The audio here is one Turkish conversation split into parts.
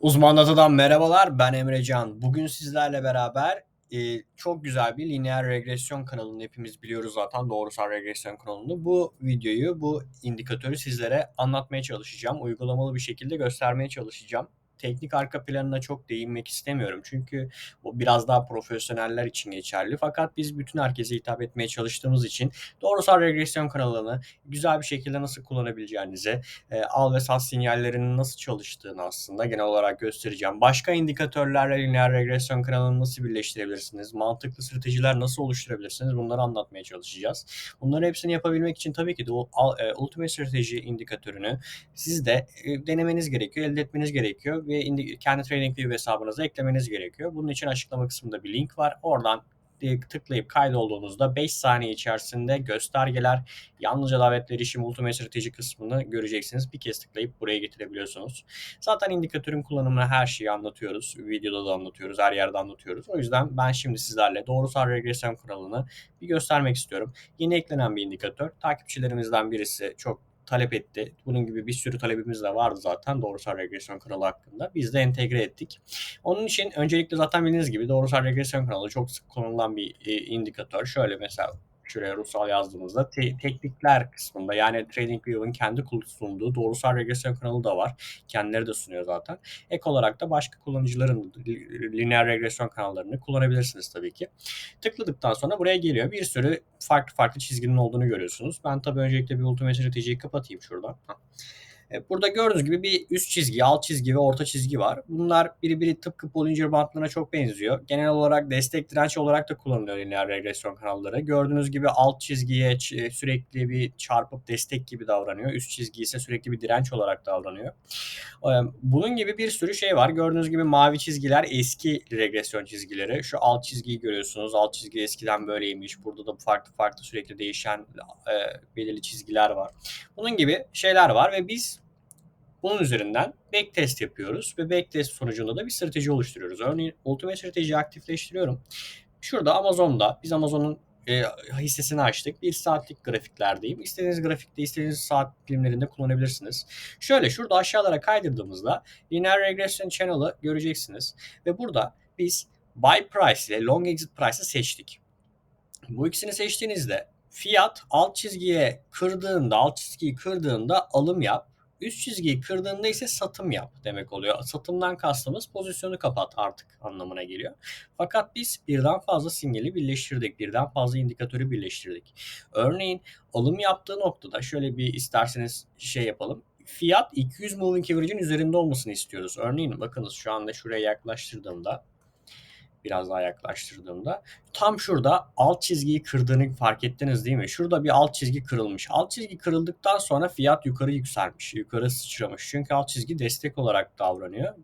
Uzman Data'dan merhabalar. Ben Emrecan. Bugün sizlerle beraber e, çok güzel bir lineer regresyon kanalını hepimiz biliyoruz zaten doğrusal regresyon kanalını. Bu videoyu, bu indikatörü sizlere anlatmaya çalışacağım. Uygulamalı bir şekilde göstermeye çalışacağım teknik arka planına çok değinmek istemiyorum. Çünkü bu biraz daha profesyoneller için geçerli. Fakat biz bütün herkese hitap etmeye çalıştığımız için doğrusal regresyon kanalını güzel bir şekilde nasıl kullanabileceğinizi, e, al ve sat sinyallerinin nasıl çalıştığını aslında genel olarak göstereceğim. Başka indikatörlerle lineer regresyon kanalını nasıl birleştirebilirsiniz? Mantıklı stratejiler nasıl oluşturabilirsiniz? Bunları anlatmaya çalışacağız. Bunları hepsini yapabilmek için tabii ki de o e, Ultimate Strateji indikatörünü siz de e, denemeniz gerekiyor, elde etmeniz gerekiyor ve kendi TradingView hesabınıza eklemeniz gerekiyor. Bunun için açıklama kısmında bir link var. Oradan tıklayıp kaydolduğunuzda 5 saniye içerisinde göstergeler, yalnızca davetli erişim, ultimate strateji kısmını göreceksiniz. Bir kez tıklayıp buraya getirebiliyorsunuz. Zaten indikatörün kullanımını her şeyi anlatıyoruz. Videoda da anlatıyoruz, her yerde anlatıyoruz. O yüzden ben şimdi sizlerle doğrusal regresyon kuralını bir göstermek istiyorum. Yeni eklenen bir indikatör. Takipçilerimizden birisi çok talep etti. Bunun gibi bir sürü talebimiz de vardı zaten doğrusal regresyon kanalı hakkında. Biz de entegre ettik. Onun için öncelikle zaten bildiğiniz gibi doğrusal regresyon kanalı çok sık kullanılan bir e, indikatör. Şöyle mesela şuraya Rusal yazdığımızda te- teknikler kısmında yani TradingView'un kendi sunduğu doğrusal regresyon kanalı da var. Kendileri de sunuyor zaten. Ek olarak da başka kullanıcıların lineer regresyon kanallarını kullanabilirsiniz tabii ki. Tıkladıktan sonra buraya geliyor. Bir sürü farklı farklı çizginin olduğunu görüyorsunuz. Ben tabii öncelikle bir ultimate stratejiyi kapatayım şuradan. E, burada gördüğünüz gibi bir üst çizgi, alt çizgi ve orta çizgi var. Bunlar biri biri tıpkı Bollinger Bandlarına çok benziyor. Genel olarak destek direnç olarak da kullanılıyor lineer regresyon kanalları. Gördüğünüz gibi alt çizgiye e, sürekli bir çarpıp destek gibi davranıyor. Üst çizgi ise sürekli bir direnç olarak davranıyor. E, bunun gibi bir sürü şey var. Gördüğünüz gibi mavi çizgiler eski regresyon çizgileri. Şu alt çizgiyi görüyorsunuz. Alt çizgi eskiden böyleymiş. Burada da farklı farklı sürekli değişen belirli çizgiler var. Bunun gibi şeyler var ve biz bunun üzerinden backtest yapıyoruz ve backtest sonucunda da bir strateji oluşturuyoruz. Örneğin Ultimate stratejiyi aktifleştiriyorum. Şurada Amazon'da biz Amazon'un e, hissesini açtık. Bir saatlik grafiklerdeyim. İstediğiniz grafikte, istediğiniz saat dilimlerinde kullanabilirsiniz. Şöyle şurada aşağılara kaydırdığımızda linear regression channel'ı göreceksiniz. Ve burada biz buy price ile long exit price'ı seçtik. Bu ikisini seçtiğinizde fiyat alt çizgiye kırdığında, alt çizgiyi kırdığında alım yap. Üst çizgiyi kırdığında ise satım yap demek oluyor. Satımdan kastımız pozisyonu kapat artık anlamına geliyor. Fakat biz birden fazla sinyali birleştirdik. Birden fazla indikatörü birleştirdik. Örneğin alım yaptığı noktada şöyle bir isterseniz şey yapalım. Fiyat 200 moving average'in üzerinde olmasını istiyoruz. Örneğin bakınız şu anda şuraya yaklaştırdığımda biraz daha yaklaştırdığımda tam şurada alt çizgiyi kırdığını fark ettiniz değil mi? Şurada bir alt çizgi kırılmış. Alt çizgi kırıldıktan sonra fiyat yukarı yükselmiş. Yukarı sıçramış. Çünkü alt çizgi destek olarak davranıyor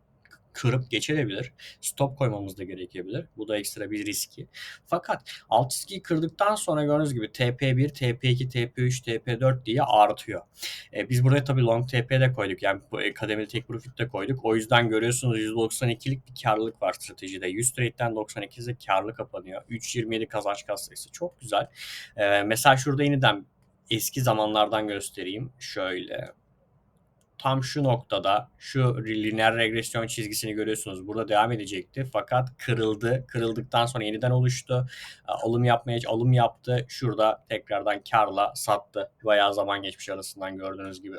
kırıp geçebilir. Stop koymamız da gerekebilir. Bu da ekstra bir riski. Fakat alt çizgiyi kırdıktan sonra gördüğünüz gibi TP1, TP2, TP3, TP4 diye artıyor. E, biz buraya tabii long TP de koyduk. Yani kademeli tek profit de koyduk. O yüzden görüyorsunuz %92'lik bir karlılık var stratejide. 100 trade'den 92'de karlı kapanıyor. 3.27 kazanç kas. Çok güzel. E, mesela şurada yeniden eski zamanlardan göstereyim. Şöyle tam şu noktada şu lineer regresyon çizgisini görüyorsunuz. Burada devam edecekti fakat kırıldı. Kırıldıktan sonra yeniden oluştu. Alım yapmaya alım yaptı. Şurada tekrardan karla sattı. Bayağı zaman geçmiş arasından gördüğünüz gibi.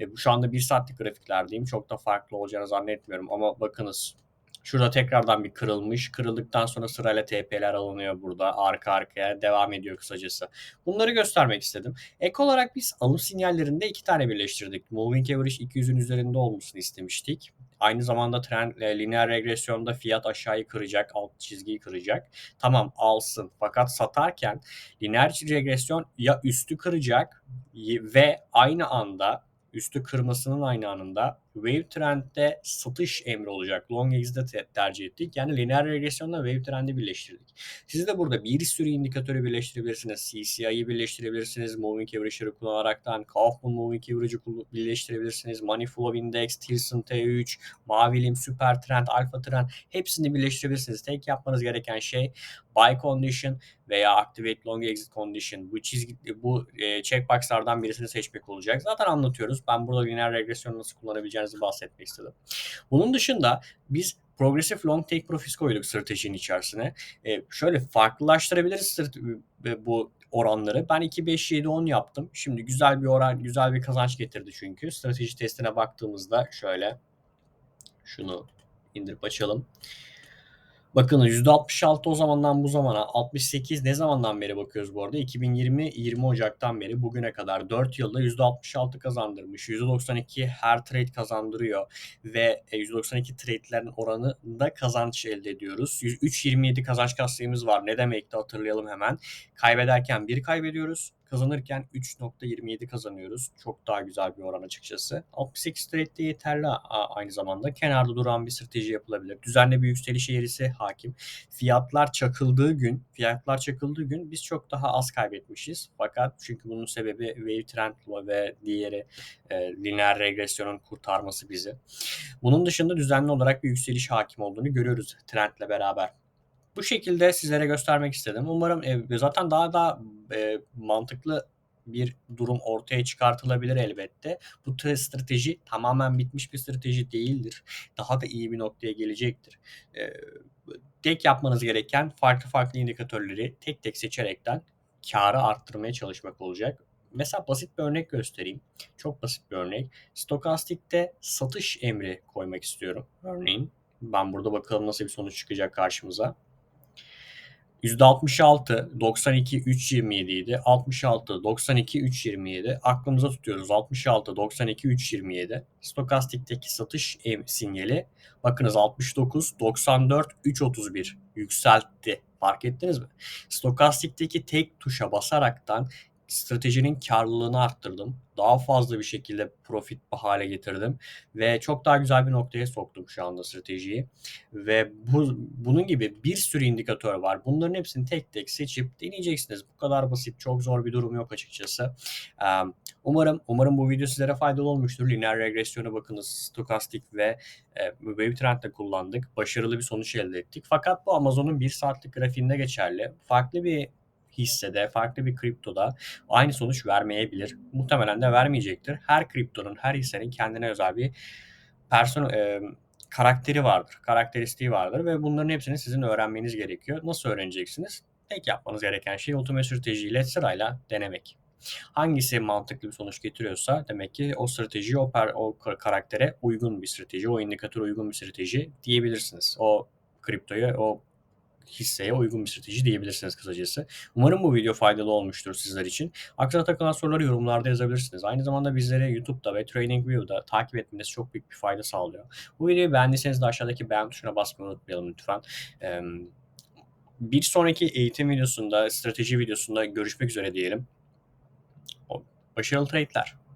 E, şu anda bir saatlik grafiklerdeyim. Çok da farklı olacağını zannetmiyorum ama bakınız Şurada tekrardan bir kırılmış. Kırıldıktan sonra sırayla TP'ler alınıyor burada. Arka arkaya devam ediyor kısacası. Bunları göstermek istedim. Ek olarak biz alım sinyallerinde iki tane birleştirdik. Moving Average 200'ün üzerinde olmasını istemiştik. Aynı zamanda trend e, lineer regresyonda fiyat aşağıyı kıracak, alt çizgiyi kıracak. Tamam alsın. Fakat satarken lineer regresyon ya üstü kıracak ve aynı anda üstü kırmasının aynı anında Wave Trend'de satış emri olacak. Long Exit'de tercih ettik. Yani lineer regresyonla Wave Trend'i birleştirdik. Siz de burada bir sürü indikatörü birleştirebilirsiniz. CCI'yi birleştirebilirsiniz. Moving Average'ları kullanaraktan Kaufman Moving Average'ı birleştirebilirsiniz. Money Flow Index, Tilson T3, Mavilim, Super Trend, Alpha Trend hepsini birleştirebilirsiniz. Tek yapmanız gereken şey Buy Condition veya Activate Long Exit Condition. Bu çizgi bu e, checkbox'lardan birisini seçmek olacak. Zaten anlatıyoruz. Ben burada lineer regresyon nasıl kullanabileceğinizi biraz bahsetmek istedim. Bunun dışında biz progresif long take profits koyduk stratejinin içerisine. E, şöyle farklılaştırabiliriz e, bu oranları. Ben 2, 5, 7, 10 yaptım. Şimdi güzel bir oran, güzel bir kazanç getirdi çünkü. Strateji testine baktığımızda şöyle şunu indirip açalım. Bakın %66 o zamandan bu zamana 68 ne zamandan beri bakıyoruz bu arada 2020 20 Ocak'tan beri bugüne kadar 4 yılda %66 kazandırmış. %92 her trade kazandırıyor ve %92 e, trade'lerin oranında kazanç elde ediyoruz. 3.27 kazanç kastığımız var. Ne demekti hatırlayalım hemen. Kaybederken 1 kaybediyoruz kazanırken 3.27 kazanıyoruz. Çok daha güzel bir oran açıkçası. 68 trade de yeterli aynı zamanda. Kenarda duran bir strateji yapılabilir. Düzenli bir yükseliş eğrisi hakim. Fiyatlar çakıldığı gün, fiyatlar çakıldığı gün biz çok daha az kaybetmişiz. Fakat çünkü bunun sebebi wave trend ve diğeri e, lineer regresyonun kurtarması bizi. Bunun dışında düzenli olarak bir yükseliş hakim olduğunu görüyoruz trendle beraber. Bu şekilde sizlere göstermek istedim. Umarım e, zaten daha da e, mantıklı bir durum ortaya çıkartılabilir elbette. Bu strateji tamamen bitmiş bir strateji değildir. Daha da iyi bir noktaya gelecektir. E, tek yapmanız gereken farklı farklı indikatörleri tek tek seçerekten karı arttırmaya çalışmak olacak. Mesela basit bir örnek göstereyim. Çok basit bir örnek. Stokastikte satış emri koymak istiyorum. Örneğin ben burada bakalım nasıl bir sonuç çıkacak karşımıza. %66, 92, 3.27 idi. 66, 92, 3.27. Aklımıza tutuyoruz. 66, 92, 3.27. Stokastikteki satış sinyali bakınız 69, 94, 3.31 yükseltti. Fark ettiniz mi? Stokastikteki tek tuşa basaraktan stratejinin karlılığını arttırdım. Daha fazla bir şekilde profit hale getirdim ve çok daha güzel bir noktaya soktum şu anda stratejiyi. Ve bu bunun gibi bir sürü indikatör var. Bunların hepsini tek tek seçip deneyeceksiniz. Bu kadar basit, çok zor bir durum yok açıkçası. Umarım umarım bu video sizlere faydalı olmuştur. Lineer regresyona bakınız, stokastik ve e, Wave Trend'de kullandık. Başarılı bir sonuç elde ettik. Fakat bu Amazon'un bir saatlik grafiğinde geçerli. Farklı bir hissede, farklı bir kriptoda aynı sonuç vermeyebilir. Muhtemelen de vermeyecektir. Her kriptonun, her hissenin kendine özel bir person e, karakteri vardır, karakteristiği vardır ve bunların hepsini sizin öğrenmeniz gerekiyor. Nasıl öğreneceksiniz? Tek yapmanız gereken şey ultimate stratejiyle sırayla denemek. Hangisi mantıklı bir sonuç getiriyorsa demek ki o strateji, o, per, o karaktere uygun bir strateji, o indikatöre uygun bir strateji diyebilirsiniz. O kriptoya, o hisseye uygun bir strateji diyebilirsiniz kısacası. Umarım bu video faydalı olmuştur sizler için. Aklına takılan soruları yorumlarda yazabilirsiniz. Aynı zamanda bizlere YouTube'da ve TradingView'da takip etmeniz çok büyük bir fayda sağlıyor. Bu videoyu beğendiyseniz de aşağıdaki beğen tuşuna basmayı unutmayalım lütfen. Bir sonraki eğitim videosunda, strateji videosunda görüşmek üzere diyelim. Başarılı trade'ler.